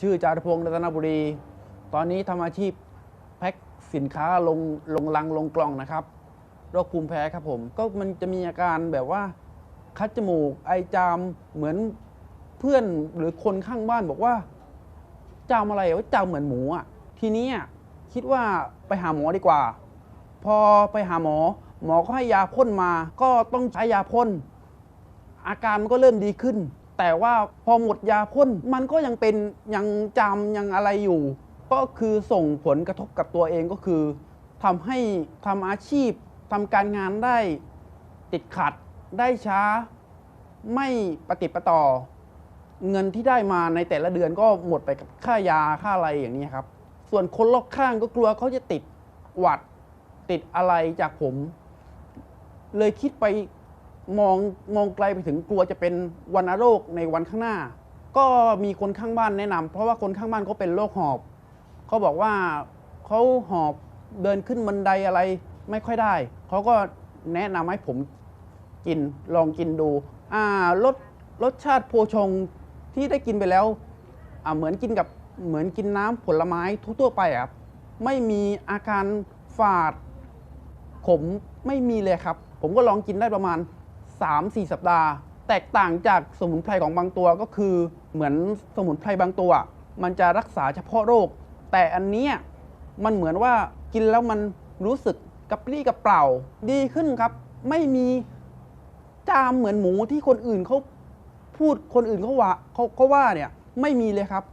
ชื่อจารพงศ์รัตนบุรี ตอนนี้ทำอาชีพแพ็คสินค้าลงลงลังลงกล่องนะครับโรคภูมิแพ้ครับผม ก็มันจะมีอาการแบบว่า คัดจมูก ไอจามเหมือนเพื่อนหรือคนข้างบ้านบอกว่า จามอะไรว่าจามเหมือนหมูอะทีนี้คิดว่าไปหาหมอดีกว่า พอไปหาหมอ หมอก็ให้ยาพ่นมา ก็ต้องใช้ยาพ่นอาการมันก็เริ่มดีขึ้น แต่ว่าพอหมดยาพ่นมันก็ยังเป็นยังจามยังอะไรอยู่ ก็คือส่งผลกระทบกับตัวเองก็คือทำให้ทำอาชีพทำการงานได้ติดขัดได้ช้า ไม่ปฏิประต่อ เงินที่ได้มาในแต่ละเดือนก็หมดไปกับค่ายาค่าอะไรอย่างนี้ครับ ส่วนคนรอบข้างก็กลัวเขาจะติดหวัดติดอะไรจากผม เลยคิดไป มองมองไกลไปถึงกลัวจะเป็นวัณโรคในวันข้างหน้า ก็มีคนข้างบ้านแนะนำเพราะว่าคนข้างบ้านเขาเป็นโรคหอบเขาบอกว่าเขาหอบเดินขึ้นบันไดอะไรไม่ค่อยได้เขาก็แนะนำให้ผมกินลองกินดูอ่ารสรสชาติโพชงที่ได้กินไปแล้วอ่าเหมือนกินกับเหมือนกินน้ำผลไม้ทั่วๆไปอะครับไม่มีอาการฝาดขมไม่มีเลยครับ ผมก็ลองกินได้ประมาณ 3-4 สัปดาห์ แตกต่างจากสมุนไพรของบางตัวก็คือเหมือนสมุนไพรบางตัว มันจะรักษาเฉพาะโรค แต่อันเนี้ยมันเหมือนว่ากินแล้วมันรู้สึกกระปรี้กระเปร่าดีขึ้นครับ ไม่มีจามเหมือนหมูที่คนอื่นเขาพูดคนอื่นเขาว่าเขาเขาว่าเนี่ยไม่มีเลยครับ